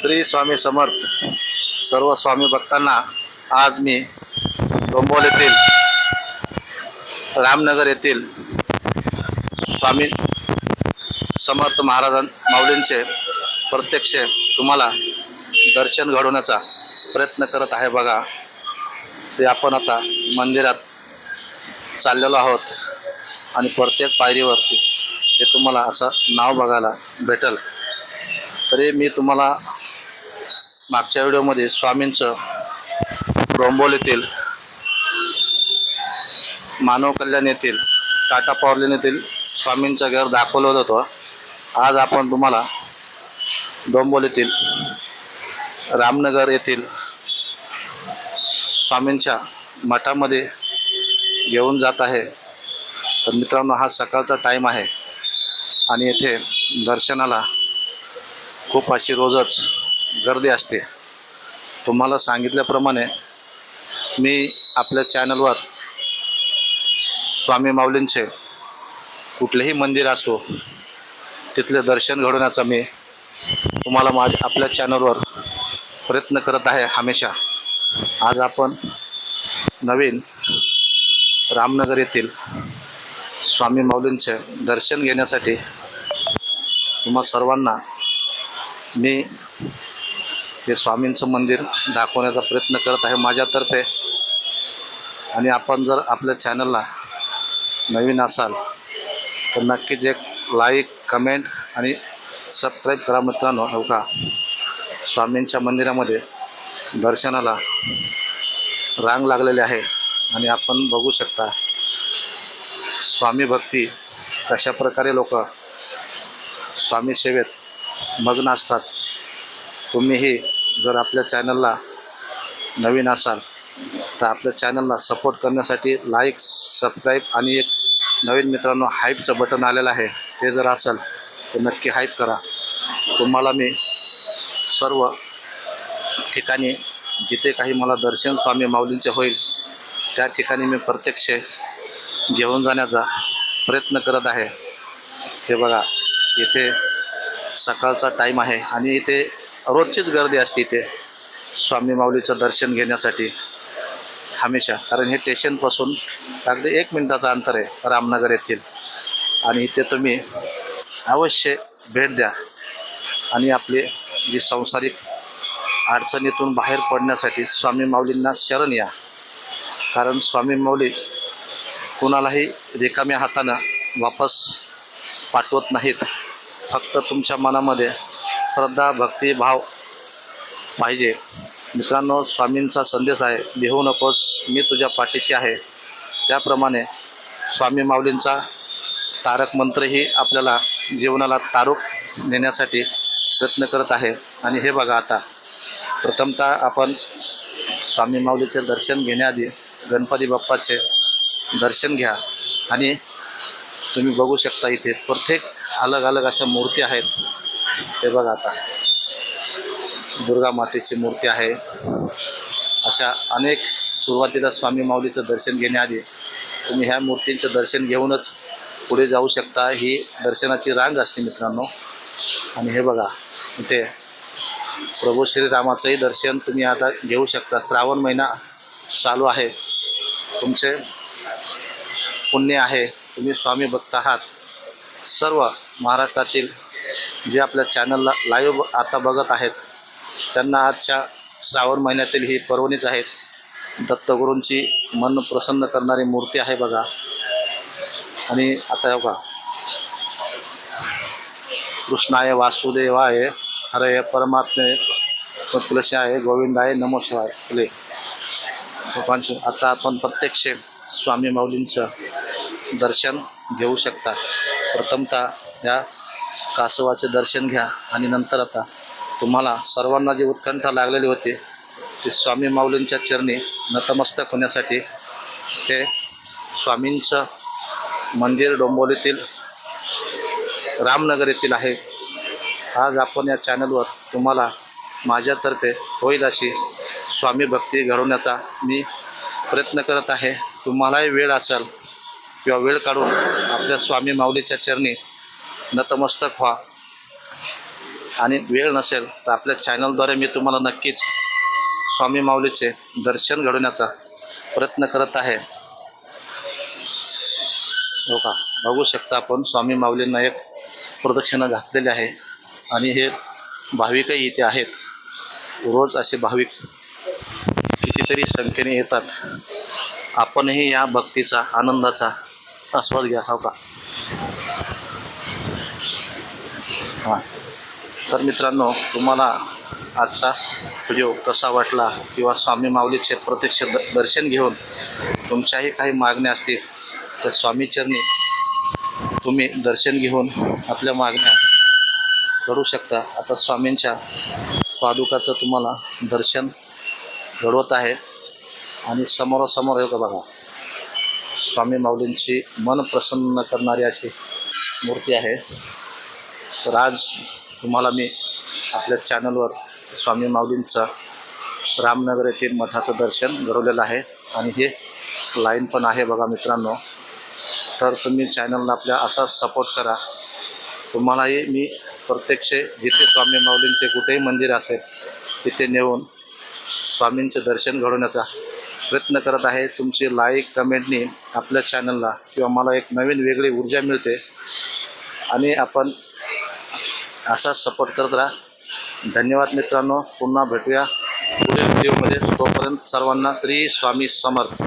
श्री स्वामी समर्थ सर्व स्वामी भक्तांना आज मी डोंबोल येथील रामनगर येथील स्वामी समर्थ महाराजां माऊलींचे प्रत्यक्ष तुम्हाला दर्शन घडवण्याचा प्रयत्न करत आहे बघा. ते आपण आता मंदिरात चाललेलो आहोत आणि प्रत्येक पायरीवरती ते तुम्हाला असं नाव बघायला भेटेल. तरी मी तुम्हाला मागच्या व्हिडिओमध्ये स्वामींचं डोंबोलीतील मानव कल्याण येथील टाटा पॉवरलेन येथील स्वामींचं घर दाखवलं होतं. आज आपण तुम्हाला डोंबोलीतील रामनगर येथील स्वामींच्या मठामध्ये घेऊन जात आहे. तर मित्रांनो हा सकाळचा टाईम आहे. आणि येथे दर्शनाला खूप अशी रोजच गर्दी असते. तुम्हाला सांगितल्याप्रमाणे मी आपल्या चॅनलवर स्वामी माऊलींचे कुठलेही मंदिर असो तिथले दर्शन घडवण्याचा मी तुम्हाला माझ्या आपल्या चॅनलवर प्रयत्न करत आहे हमेशा. आज आपण नवीन रामनगर येथील स्वामी माऊलींचे दर्शन घेण्यासाठी तुम्हा सर्वांना मी हे स्वामींचं मंदिर दाखवण्याचा प्रयत्न करत आहे माझ्यातर्फे. आणि आपण जर आपल्या चॅनलला नवीन असाल तर नक्कीच एक लाईक कमेंट आणि सबस्क्राईब करा मित्रांनो. हो का? स्वामींच्या मंदिरामध्ये दर्शनाला रांग लागलेली आहे आणि आपण बघू शकता स्वामी भक्ती कशा प्रकारे लोक स्वामी सेवेत मग्न असतात. तुम्हीही जर आपल्या चॅनलला नवीन असाल तर आपल्या चॅनलला सपोर्ट करण्यासाठी लाईक सबस्क्राईब आणि एक नवीन मित्रांनो हाईपचं बटन आलेलं आहे. ते जर असेल तर नक्की हाईप करा. तुम्हाला मी सर्व ठिकाणी जिथे काही मला दर्शन स्वामी माऊलींचे होईल त्या ठिकाणी मी प्रत्यक्ष घेऊन जाण्याचा प्रयत्न करत आहे. हे बघा इथे सकाळचा टाईम आहे आणि इथे रोजचीच गर्दी असते इथे. स्वामी माऊलीचं दर्शन घेण्यासाठी. हमेशा. कारण हे स्टेशनपासून अगदी एक मिनिटाचं अंतर आहे रामनगर येथील. आणि इथे तुम्ही अवश्य भेट द्या. आणि आपली जी संसारिक अडचणीतून बाहेर पडण्यासाठी स्वामी माऊलींना शरण या. कारण स्वामी माऊली कुणालाही रिकाम्या हातानं वापस पाठवत नाहीत. फक्त तुमच्या मनामध्ये श्रद्धा भक्ती भाव पाहिजे. मित्रांनो स्वामींचा संदेश आहे लिहू नकोस मी तुझ्या पाठीशी आहे. त्याप्रमाणे स्वामी माऊलींचा तारक मंत्रही आपल्याला जीवनाला तारूक नेण्यासाठी प्रयत्न करत आहे. आणि हे बघा आता प्रथमतः आपण स्वामी माऊलीचे दर्शन घेण्याआधी गणपती बाप्पाचे दर्शन घ्या. आणि तुम्ही बघू शकता इथे प्रत्येक अलग अलग अशा मूर्ती आहेत. हे बघा आता. दुर्गा मातेची मूर्ती आहे. अशा अनेक सुरुवातीला स्वामी माऊलीचं दर्शन घेण्याआधी तुम्ही ह्या मूर्तींचं दर्शन घेऊनच पुढे जाऊ शकता. ही दर्शनाची रांग असते मित्रांनो. आणि हे बघा इथे प्रभू श्रीरामाचंही दर्शन तुम्ही आता घेऊ शकता. श्रावण महिना चालू आहे. तुमचे पुण्य आहे. तुम्ही स्वामी भक्त आहात. सर्व महाराष्ट्रातील जे आपल्या चॅनलला लाईव्ह आता बघत आहेत त्यांना आजच्या श्रावण महिन्यातील ही पर्वणीच आहेत. दत्तगुरूंची मन प्रसन्न करणारी मूर्ती आहे बघा. आणि आता बघा. कृष्णाय वासुदेवाय हरे परमात्मे तुलशाय गोविंदाय नमो शिवाय फुले लोकांचे आता आपण प्रत्यक्ष स्वामी माऊलींचं दर्शन घेऊ शकता. प्रथमतः या कासवाचे दर्शन घ्या आणि नंतर आता तुम्हाला सर्वांना जी उत्कंठा लागलेली होती ती स्वामी माऊलींच्या चरणी नतमस्तक होण्यासाठी ते स्वामींचं मंदिर डोंबोलीतील रामनगर येथील आहे. आज आपण या चॅनलवर तुम्हाला माझ्यातर्फे होईल अशी स्वामी भक्ती घडवण्याचा मी प्रयत्न करत आहे. तुम्हालाही वेळ असेल किंवा वेळ काढून आपल्या स्वामी माऊलीच्या चरणी नतमस्तक व्हा. आणि वेळ नसेल तर आपल्या चॅनलद्वारे मी तुम्हाला नक्कीच स्वामी माऊलीचे दर्शन घडवण्याचा प्रयत्न करत आहे. हो का? बघू शकता आपण स्वामी माऊलींना एक प्रदक्षिणा घातलेली आहे. आणि हे भाविकही इथे आहेत. रोज असे भाविक कितीतरी संख्येने येतात. आपणही या भक्तीचा आनंदाचा आस्वाद घ्या हो का? हां. तर मित्रांनो तुम्हाला आजचा व्हिडिओ कसा वाटला किंवा स्वामी माऊलीचे प्रत्यक्ष द दर्शन घेऊन तुमच्याही काही मागण्या असतील तर स्वामीचरणी तुम्ही दर्शन घेऊन आपल्या मागण्या करू शकता. आता स्वामींच्या पादुकाचं तुम्हाला दर्शन घडवत आहे आणि समोरासमोर येऊ का बघा स्वामी माऊलींची मन प्रसन्न करणारी अशी मूर्ती आहे. तर आज तुम्हाला मी आपल्या चॅनलवर स्वामी माऊलींचं रामनगर येथील मठाचं दर्शन घडवलेलं आहे. आणि हे लाईन पण आहे बघा मित्रांनो. तर तुम्ही चॅनलला आपल्या असाच सपोर्ट करा. तुम्हालाही मी प्रत्यक्ष जिथे स्वामी माऊलींचे कुठेही मंदिर असेल तिथे नेऊन स्वामींचे दर्शन घडवण्याचा प्रयत्न करत आहे. तुमची लाईक कमेंटनी आपल्या चॅनलला किंवा मला एक नवीन वेगळी ऊर्जा मिळते. आणि आपण असाच सपोर्ट करत राहा. धन्यवाद मित्रांनो. पुन्हा भेटूया पुढील व्हिडिओमध्ये तोपर्यंत सर्वांना श्री स्वामी समर्थ.